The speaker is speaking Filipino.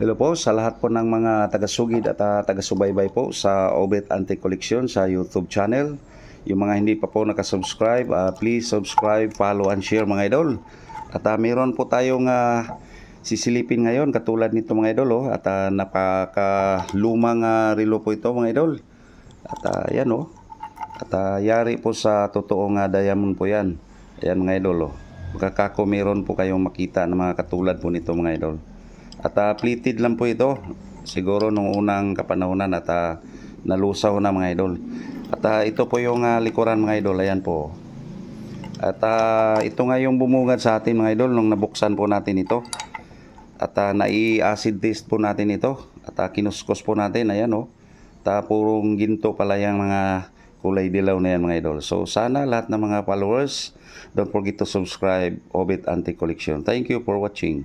Hello po sa lahat po ng mga taga-sugid at ah, taga-subaybay po sa Obet Antique Collection sa YouTube channel. Yung mga hindi pa po nakasubscribe, ah, please subscribe, follow and share mga idol. At ah, meron po tayong ah, sisilipin ngayon katulad nito mga idol oh, at ah, napakalumang ah, relo po ito mga idol. At ah, yan oh. At ah, yari po sa totoong ah, diamond po yan. Ayan mga idol oh. Kakako meron po kayong makita na mga katulad po nito mga idol. At ah, plated lang po ito. Siguro nung unang kapanahonan at ah, nalusaw na mga idol. At ah, ito po yung ah, likuran mga idol. Ayan po. At ah, ito nga yung bumungad sa atin mga idol nung nabuksan po natin ito. At ah, nai-acid test po natin ito. At ah, kinuskos po natin. Ayan o. Oh. Ta purong ginto pala yung mga kulay dilaw na yan mga idol. So sana lahat ng mga followers, don't forget to subscribe Obit Antique Collection. Thank you for watching.